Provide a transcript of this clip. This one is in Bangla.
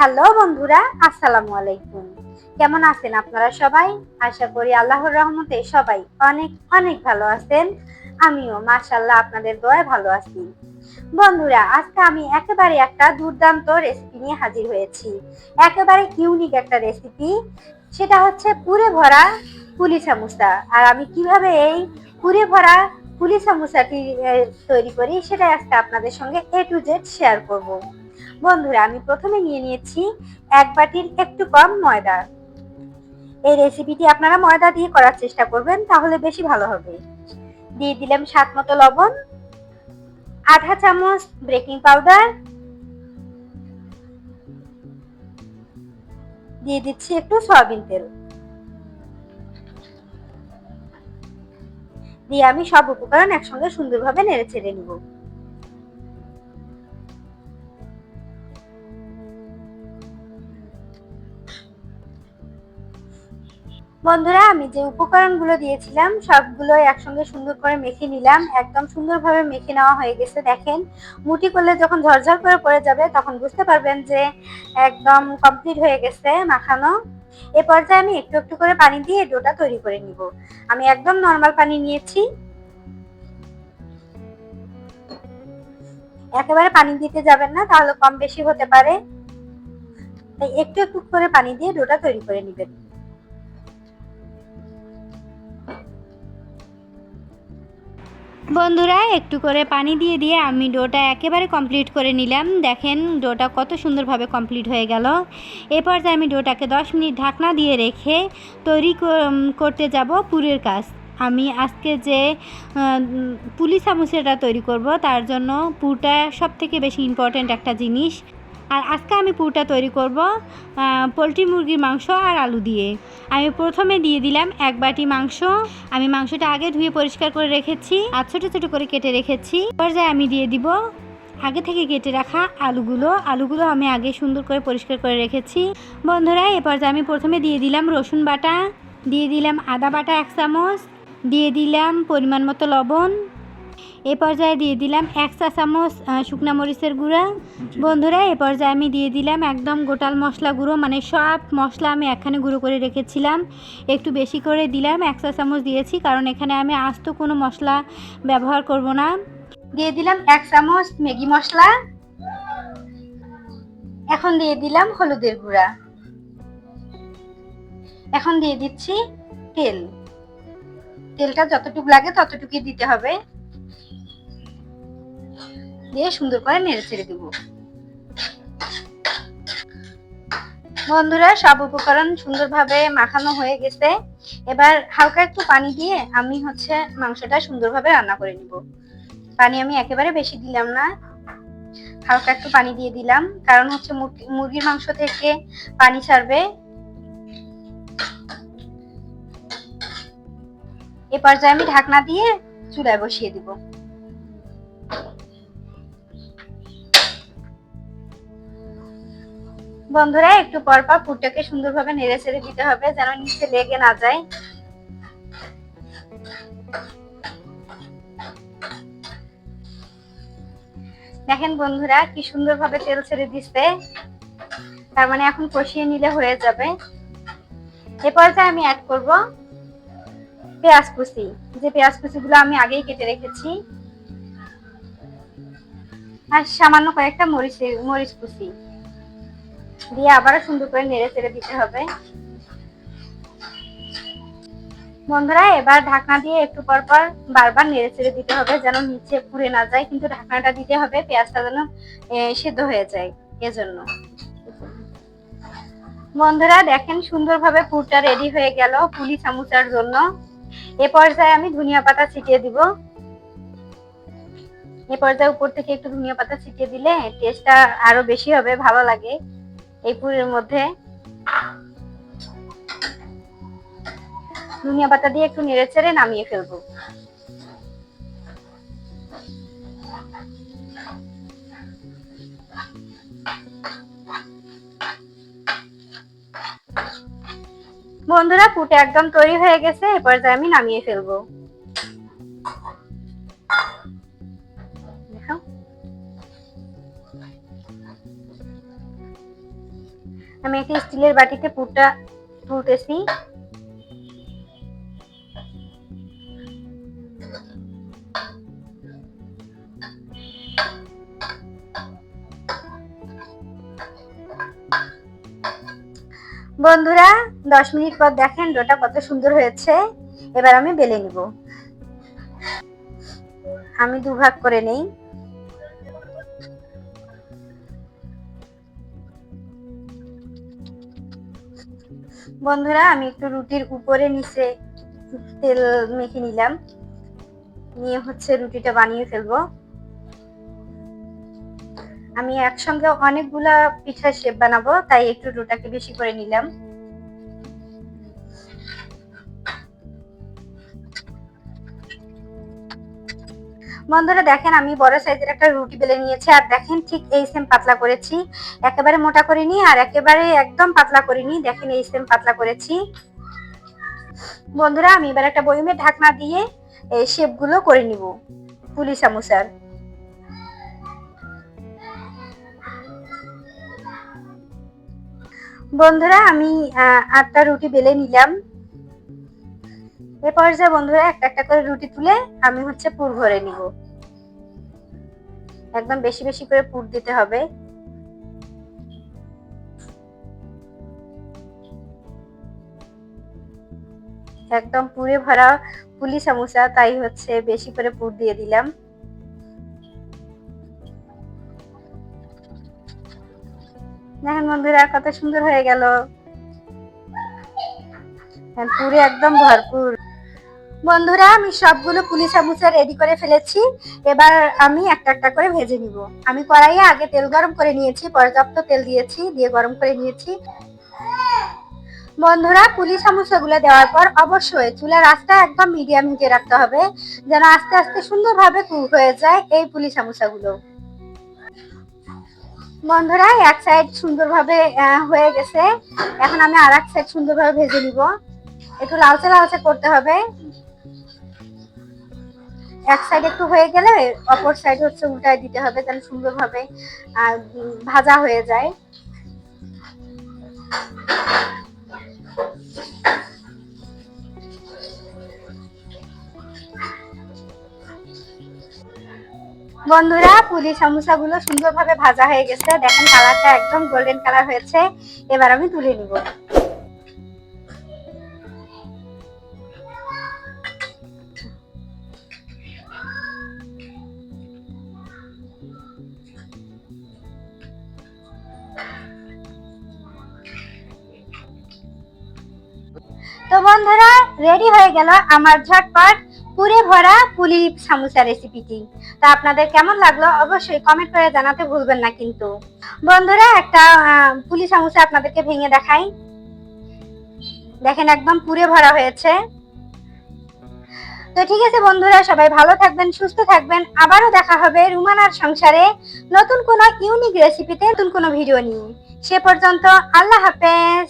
হ্যালো বন্ধুরা, আসসালামু আলাইকুম। কেমন আছেন আপনারা সবাই? আশা করি আল্লাহর রহমতে সবাই অনেক অনেক ভালো আছেন। আমিও মাশাল্লাহ আপনাদের দয়ায় ভালো আছি। বন্ধুরা, আজকে আমি একেবারে একটা দুর্দান্ত রেসিপি নিয়ে হাজির হয়েছি। একেবারে ইউনিক একটা রেসিপি সেটা হচ্ছে পুরে ভরা পুলি সামোসা। আর আমি কীভাবে এই পুরে ভরা পুলি সামোসাটি তৈরি করি সেটা আজকে আপনাদের সঙ্গে এ টু জেড শেয়ার করব। বন্ধুরা, আমি প্রথমে নিয়ে নিয়েছি এক বাটির একটু কম ময়দা। এই রেসিপিটি আপনারা ময়দা দিয়ে করার চেষ্টা করবেন, তাহলে বেশি ভালো হবে। দিয়ে দিলাম স্বাদ মতো লবণ, আধা চামচ বেকিং পাউডার দিয়ে দিচ্ছি একটু সয়াবিন তেল। দিয়ে আমি সব উপকরণ একসঙ্গে সুন্দরভাবে নেড়ে ছেড়ে নিব। বন্ধুরা, আমি যে উপকরণগুলো দিয়েছিলাম, সবগুলোই একসঙ্গে সুন্দর করে মেখে নিলাম। একদম সুন্দরভাবে মেখে নেওয়া হয়ে গেছে, দেখেন। মুটি করলে যখন ঝরঝর করে পড়ে যাবে, তখন বুঝতে পারবেন যে একদম কমপ্লিট হয়ে গেছে মাখানো। এ পর্যায়ে আমি একটু একটু করে পানি দিয়ে ডোটা তৈরি করে নিব। আমি একদম নর্মাল পানি নিয়েছি। একেবারে পানি দিতে যাবেন না, তাহলে কম বেশি হতে পারে। তাই একটু একটু করে পানি দিয়ে ডোটা তৈরি করে নেবেন। বন্ধুরা, একটু করে পানি দিয়ে দিয়ে আমি ডোটা একেবারে কমপ্লিট করে নিলাম। দেখেন, ডোটা কত সুন্দরভাবে কমপ্লিট হয়ে গেল। এরপর যে আমি ডোটাকে 10 মিনিট ঢাকনা দিয়ে রেখে তৈরি কর- করতে যাব পুরের কাজ। আমি আজকে যে পুলি সামোসাটা তৈরি করব, তার জন্য পুরটা সব থেকে বেশি ইম্পর্ট্যান্ট একটা জিনিস। আর আজকে আমি পুরটা তৈরি করব পোলট্রি মুরগির মাংস আর আলু দিয়ে। আমি প্রথমে দিয়ে দিলাম এক বাটি মাংস। আমি মাংসটা আগে ধুয়ে পরিষ্কার করে রেখেছি আর ছোটো ছোটো করে কেটে রেখেছি। পর্যায়ে আমি দিয়ে দিব আগে থেকে কেটে রাখা আলুগুলো। আলুগুলো আমি আগে সুন্দর করে পরিষ্কার করে রেখেছি। বন্ধুরা, এ পর্যায়ে আমি প্রথমে দিয়ে দিলাম রসুন বাটা। দিয়ে দিলাম আদা বাটা এক চামচ। দিয়ে দিলাম পরিমাণ মতো লবণ। এ পর্যায়ে দিয়ে দিলাম এক চা চামচ শুকনা মরিচের গুঁড়া। বন্ধুরা এ পর্যায়ে আমি দিয়ে দিলাম একদম গোটাল মশলা গুঁড়ো মানে সব মশলা আমি একখানে গুঁড়ো করে রেখেছিলাম। একটু বেশি করে দিলাম এক চা চামচ দিয়েছি কারণ এখানে আমি আস্ত কোনো মশলা ব্যবহার করব না। দিয়ে দিলাম এক চামচ ম্যাগি মশলা। এখন দিয়ে দিলাম হলুদের গুঁড়া। এখন দিয়ে দিচ্ছি তেল। তেলটা যতটুকু লাগে ততটুকুই দিতে হবে। দিয়ে সুন্দর করে নেড়ে ছেড়ে দিব। বন্ধুরা, সব উপকরণ সুন্দরভাবে মাখানো হয়ে গেছে। এবার হালকা একটু পানি দিয়ে আমি হচ্ছে মাংসটা সুন্দরভাবে রান্না করে নিব। পানি আমি একেবারে বেশি দিলাম না। হালকা একটু পানি দিয়ে দিলাম, কারণ হচ্ছে মুরগি- মুরগির মাংস থেকে পানি ছাড়বে। এ পর্যায়ে আমি ঢাকনা দিয়ে চুলায় বসিয়ে দিব। বন্ধুরা, একটু পর পর পুরটাকে সুন্দরভাবে নেড়ে ছেড়ে দিতে হবে, যেন নিচে লেগে না যায়। দেখেন বন্ধুরা, কি সুন্দরভাবে তেল ছেড়ে দিচ্ছে। তার মানে এখন কষিয়ে নিলে হয়ে যাবে। এ পর্যায়ে আমি অ্যাড করব পেঁয়াজ কুচি। যে পেঁয়াজ কুচিগুলো আমি আগেই কেটে রেখেছি, আর সামান্য কয়েকটা মরিচ মরিচ কুচি। দিয়ে আবারও সুন্দর করে নেড়ে চেড়ে দিতে হবে। বন্ধুরা, এবার ঢাকনা দিয়ে একটু পর পর বারবার নেড়ে চেড়ে দিতে হবে যেন নিচে পুড়ে না যায়, কিন্তু ঢাকনাটা দিতে হবে, পেঁয়াজটা যেন সেদ্ধ হয়ে যায় এজন্য। বন্ধুরা, দেখেন সুন্দরভাবে পুরটা রেডি হয়ে গেল পুলি চামুচার জন্য। এ পর্যায়ে আমি ধনিয়া পাতা ছিটিয়ে দিব। এ পর্যায়ে উপর থেকে একটু ধনিয়া পাতা ছিটিয়ে দিলে টেস্টটা আরও বেশি হবে, ভালো লাগে। এই পুরের মধ্যে ধনিয়া পাতা দিয়ে একটু নেড়ে চেড়ে নামিয়ে ফেলব। বন্ধুরা পুটে একদম তৈরি হয়ে গেছে, এ পর্যায়ে আমি নামিয়ে ফেলব। আমি একটা স্টিলের বাটিতে পুরটা তুলতেছি। বন্ধুরা, দশ মিনিট পর দেখেন ডোটা কত সুন্দর হয়েছে। এবার আমি বেলে নিব। আমি দুভাগ করে নেই। বন্ধুরা, আমি একটু রুটির উপরে নিচে তেল মেখে নিলাম। নিয়ে হচ্ছে রুটিটা বানিয়ে ফেলব। আমি একসঙ্গে অনেকগুলা পিঠা শেপ বানাবো, তাই একটু রুটাকে বেশি করে নিলাম। বন্ধুরা, দেখেন আমি বড় সাইজের একটা রুটি বেলে নিয়েছি, আর দেখেন ঠিক এই সেম পাতলা করেছি। একেবারে মোটা করিনি আর একেবারে একদম পাতলা করিনি দেখেন এই সেম পাতলা করেছি। বন্ধুরা, আমি এবার একটা বয়মে ঢাকনা দিয়ে এই শেপগুলো করে নিব, পুলি সামোসার। বন্ধুরা, আমি আটটা রুটি বেলে নিলাম। এ পর্যায়ে বন্ধুরা একটা একটা করে রুটি তুলে আমি হচ্ছে পুর ভরে নিব। একদম বেশি বেশি করে পুর দিতে হবে। একদম পুরে ভরা পুলি সমোসা তাই হচ্ছে বেশি করে পুর দিয়ে দিলাম। দেখেন বন্ধুরা কত সুন্দর হয়ে গেল। হ্যাঁ, পুরে একদম ভরপুর। বন্ধুরা, আমি সবগুলো পুলি সামুচা রেডি করে ফেলেছি। এবার আমি একটা একটা করে ভেজে নিব। আমি কড়াইয়ে আগে তেল গরম করে নিয়েছি, পর্যাপ্ত তেল দিয়েছি, দিয়ে গরম করে নিয়েছি। বন্ধুরা পুলি সামোসাগুলো দেওয়ার পর অবশ্যই চুলার আঁচটা একদম মিডিয়াম হিটে রাখতে হবে, যেন আস্তে আস্তে সুন্দরভাবে কুক হয়ে যায় এই পুলি সামোসাগুলো বন্ধুরা, এক সাইড সুন্দরভাবে হয়ে গেছে। এখন আমি আর এক সাইড সুন্দরভাবে ভেজে নিব। একটু লালচে লালচে করতে হবে। এক সাইড একটু হয়ে গেলে অপর সাইড হচ্ছে উল্টায় দিতে হবে যেন সুন্দরভাবে ভাজা হয়ে যায়। বন্ধুরা, পুলি সমোসাগুলো সুন্দরভাবে ভাজা হয়ে গেছে। দেখেন কালারটা একদম গোল্ডেন কালার হয়েছে। এবার আমি তুলে নিব। তো বন্ধুরা রেডি হয়ে গেল আমার ঝটপট পুরে ভরা পুলি সামোসা রেসিপিটি তা আপনাদের কেমন লাগল অবশ্যই কমেন্ট করে জানাতে ভুলবেন না কিন্তু। বন্ধুরা, একটা পুলি সামোসা আপনাদেরকে ভেঙে দেখাই। দেখেন একদম পুরে ভরা হয়েছে। তো ঠিক আছে বন্ধুরা, সবাই ভালো থাকবেন, সুস্থ থাকবেন। আবারও দেখা হবে রুমানার সংসারে নতুন কোনো ইউনিক রেসিপিতে নতুন কোনো ভিডিও নিয়ে। সে পর্যন্ত আল্লাহ হাফেজ।